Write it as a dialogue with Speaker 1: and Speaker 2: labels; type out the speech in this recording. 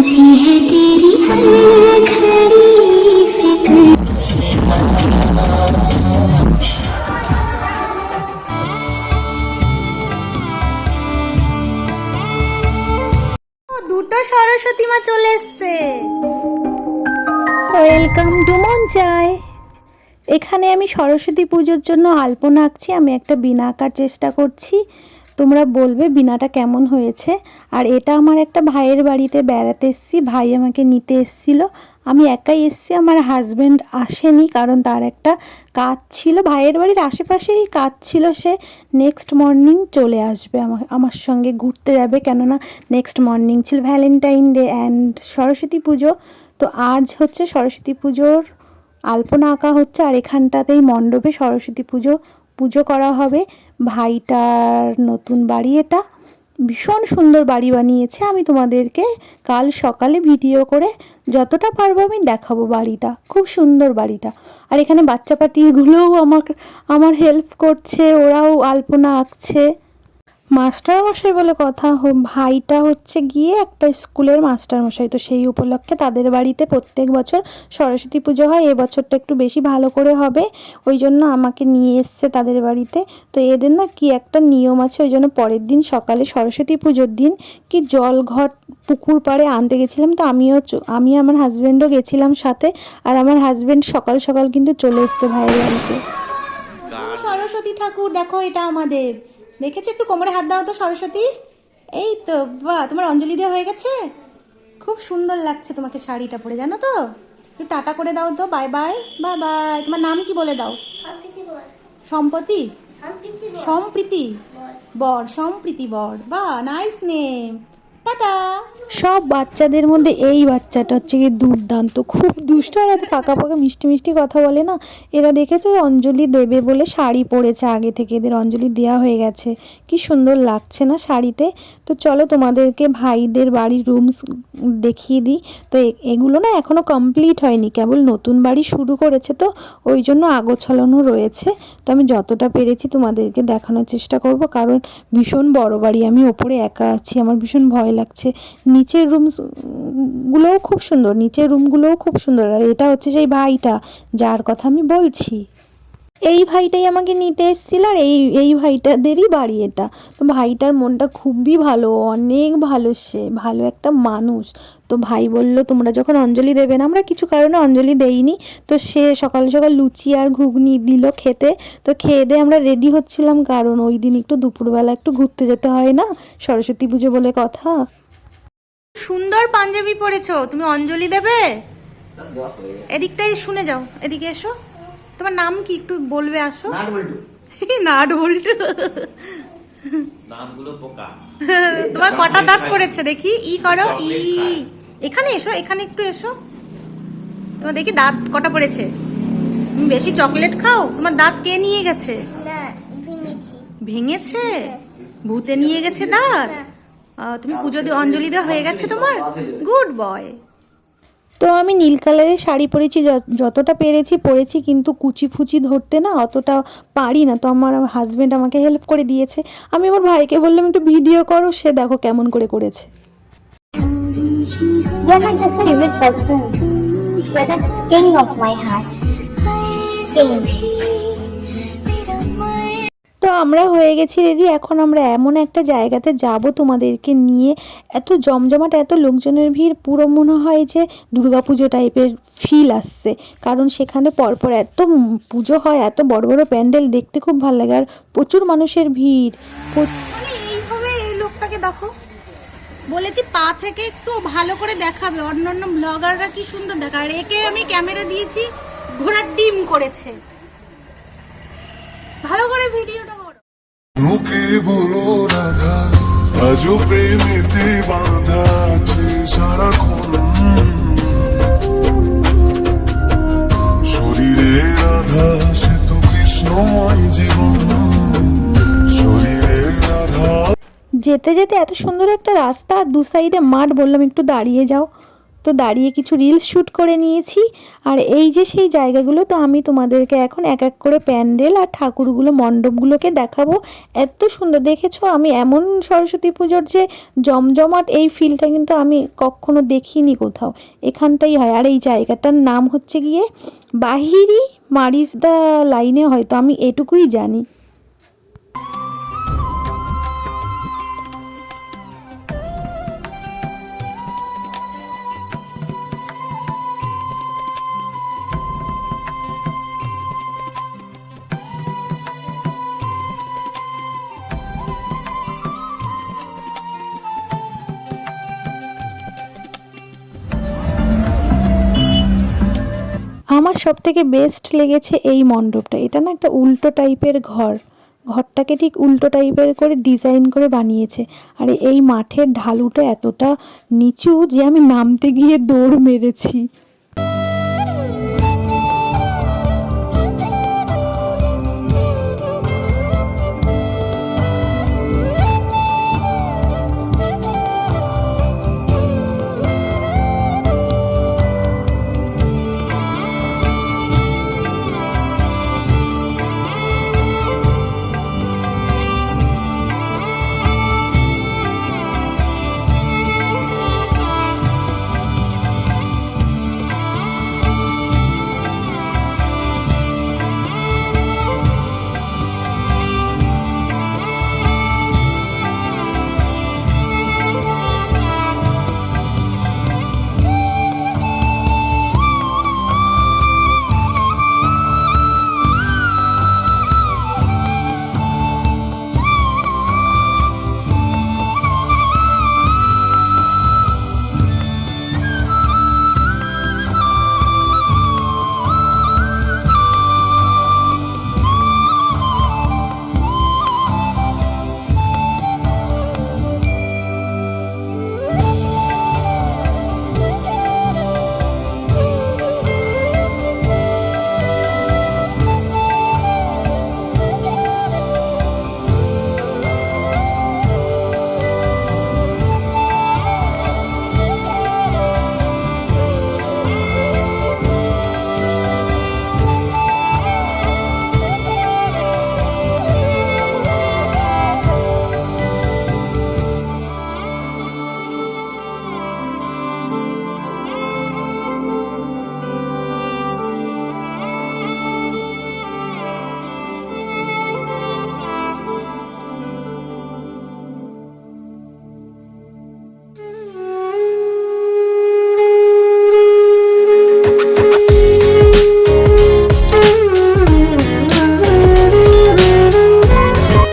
Speaker 1: मुझे है तेरी हर घड़ी फिक्र
Speaker 2: ও, দুটো সরস্বতী মা চলে এসছে
Speaker 3: ওয়েলকাম টু মঞ্চায় এখানে আমি সরস্বতী পুজোর জন্য আলপনা আঁকছি আমি একটা বিনা আঁকার চেষ্টা করছি তোমরা বলবে বিনাটা কেমন হয়েছে। আর এটা আমার একটা ভাইয়ের বাড়িতে বেড়াতে এসেছি, ভাই আমাকে নিতে এসেছিল। আমি একাই এসেছি, আমার হাজব্যান্ড আসেনি কারণ তার একটা কাজ ছিল। ভাইয়ের বাড়ির আশেপাশেই কাজ ছিল, সে নেক্সট মর্নিং চলে আসবে আমার আমার সঙ্গে ঘুরতে যাবে। কেননা নেক্সট মর্নিং ছিল Valentine day and Saraswati Puja. তো আজ হচ্ছে সরস্বতী পুজোর আলপনা আঁকা হচ্ছে আর এখানটাতেই মণ্ডপে সরস্বতী পুজো পুজো করা হবে। ভাইটার নতুন বাড়ি এটা। ভীষণ সুন্দর বাড়ি বানিয়েছে। আমি তোমাদেরকে কাল সকালে ভিডিও করে যতটা পারব আমি দেখাবো বাড়িটা। খুব সুন্দর বাড়িটা। আর এখানে বাচ্চা পাটিগুলোও আমার আমার হেল্প করছে। ওরাও আলপনা আঁকছে। মাস্টারমশাই বলে কথা ভাইটা হচ্ছে গিয়ে একটা স্কুলের মাস্টারমশাই। তো সেই উপলক্ষে তাদের বাড়িতে প্রত্যেক বছর সরস্বতী পুজো হয়। এবছরটা একটু বেশি ভালো করে হবে। ওই জন্য আমাকে নিয়ে এসছে তাদের বাড়িতে। তো এদের না কি একটা নিয়ম আছে, ওই জন্য পরের দিন সকালে সরস্বতী পুজোর দিন কি জল ঘট পুকুর পাড়ে আনতে গেছিলাম। তো আমিও আমি আমার হাজব্যান্ডও গেছিলাম সাথে। আর আমার হাজব্যান্ড সকাল সকাল কিন্তু চলে এসছে ভাইয়ের বাড়িতে।
Speaker 2: সরস্বতী ঠাকুর, দেখো এটা আমাদের। দেখেছ একটু কোমরে হাত দাও তো সরস্বতী? এই তো বা তোমার অঞ্জলি দেওয়া হয়ে গেছে? খুব সুন্দর লাগছে তোমাকে শাড়িটা পরে জানো তো? একটু টাটা করে দাও তো বাই বাই বাই বাই তোমার নাম কি বলে দাও? সম্পত্তি? সম্প্রীতি বর। সম্প্রীতি? বর। বা নাইস নেম টাটা।
Speaker 3: সব বাচ্চাদের মধ্যে এই বাচ্চাটা হচ্ছে গিয়ে দুর্দান্ত। খুব দুষ্ট আর এত পাকা পাকা মিষ্টি মিষ্টি কথা বলে না। এরা দেখেছ অঞ্জলি দেবে বলে শাড়ি পরেছে আগে থেকে, এদের অঞ্জলি দেওয়া হয়ে গেছে। কি সুন্দর লাগছে না শাড়িতে? তো চলো তোমাদেরকে ভাইদের বাড়ির রুমস দেখিয়ে দিই। তো এগুলো না এখনও কমপ্লিট হয়নি, কেবল নতুন বাড়ি শুরু করেছে তো, ওই জন্য আগোছালানো রয়েছে। তো আমি যতটা পেরেছি তোমাদেরকে দেখানোর চেষ্টা করব, কারণ ভীষণ বড় বাড়ি, আমি ওপরে একা আছি, আমার ভীষণ ভয় লাগছে। নিচের রুমস গুলোও খুব সুন্দর, নিচের রুমগুলোও খুব সুন্দর। আর এটা হচ্ছে সেই ভাইটা, যার কথা আমি বলছি। এই ভাইটাই আমাকে নিতে এসেছিল আর এই এই ভাইটাদেরই বাড়ি এটা। তো ভাইটার মনটা খুবই ভালো, অনেক ভালো সে, ভালো একটা মানুষ। তো ভাই বলল, তোমরা যখন অঞ্জলি দেবে না, আমরা কিছু কারণে অঞ্জলি দেইনি। তো সে সকাল সকাল লুচি আর ঘুগনি দিল খেতে। তো খেয়ে দিয়ে আমরা রেডি হচ্ছিলাম, কারণ ওই দিন একটু দুপুরবেলা একটু ঘুরতে যেতে হয় না? সরস্বতী পুজো বলে কথা।
Speaker 2: সুন্দর পাঞ্জাবি পরেছো তুমি অঞ্জলি দেবে? এদিকটাই শুনে যাও এদিকে এসো। তোমার নাম কি একটু বলবে আসো।
Speaker 4: নাট বল্টু। নামগুলো পোকা।
Speaker 2: তোমার কটা দাঁত পড়েছে দেখি। ই করো ই। এখানে এসো এখানে একটু এসো। তোমার দেখি দাঁত কটা পড়েছে। তুমি বেশি চকলেট খাও? তোমার দাঁত কে নিয়ে গেছে?
Speaker 5: ভেঙেছে।
Speaker 2: ভূতে নিয়ে গেছে দাঁত? আহ, তুমি পুজো দিয়ে অঞ্জলি দেওয়া হয়ে গেছে তোমার গুড বয়
Speaker 3: তো আমি নীল কালারের শাড়ি পরেছি যতটা পেরেছি পরেছি কিন্তু কুচি ফুচি ধরতে না অতটা পারি না তো আমার হাজব্যান্ড আমাকে হেল্প করে দিয়েছে আমি আমার ভাইকে বললাম একটু ভিডিও করো সে দেখো কেমন করে করেছে
Speaker 5: You're not just favorite person. You're the king of my heart. King.
Speaker 3: তো আমরা হয়ে গেছি রেডি। এখন আমরা এমন একটা জায়গাতে যাব তোমাদেরকে নিয়ে। এত জমজমাট, এত লোকজনের ভিড়, পুরো মনে হয় যে দুর্গা পুজো টাইপের ফিল আসছে। কারণ সেখানে পরপর এত পুজো হয়, এত বড় বড় প্যান্ডেল দেখতে খুব ভালো লাগে। আর প্রচুর মানুষের ভিড়।
Speaker 2: মানে এইভাবে এই লোকটাকে দেখো। বলেছি পা থেকে একটু ভালো করে দেখাবে। অন্য অন্য ব্লগাররা কি সুন্দর দেখা আর একে আমি ক্যামেরা দিয়েছি, ঘোড়ার ডিম করেছে। ভালো করে ভিডিওটা করো।
Speaker 6: মুখে বলো রাধা আজও প্রেমেতে বাঁধা আছে সারাক্ষণ। শরীরে রাধা সে তো কৃষ্ণময় জীবন। শরীরে রাধা।
Speaker 3: যেতে যেতে এত সুন্দর একটা রাস্তা দু সাইডে মাঠ বললাম একটু দাঁড়িয়ে যাও। তো দাঁড়িয়ে কিছু রিলস শ্যুট করে নিয়েছি। আর এই যে সেই জায়গাগুলো, তো আমি তোমাদেরকে এখন এক এক করে প্যান্ডেল আর ঠাকুরগুলো, মণ্ডপগুলোকে দেখাবো। এত সুন্দর, দেখেছ? আমি এমন সরস্বতী পুজোর যে জমজমাট, এই ফিলটা কিন্তু আমি কখনো দেখিনি কোথাও। এখানটাই হয়। আর এই জায়গাটার নাম হচ্ছে গিয়ে বাহিরি মারিসদা লাইনে হয়তো আমি এটুকুই জানি। আমার সব থেকে বেস্ট লেগেছে এই মণ্ডপটা। এটা না একটা উল্টো টাইপের ঘর। ঘরটাকে ঠিক উল্টো টাইপের করে ডিজাইন করে বানিয়েছে। আর এই মাঠের ঢালুটা এতটা নিচু যে আমি নামতে গিয়ে দৌড় মেরেছি।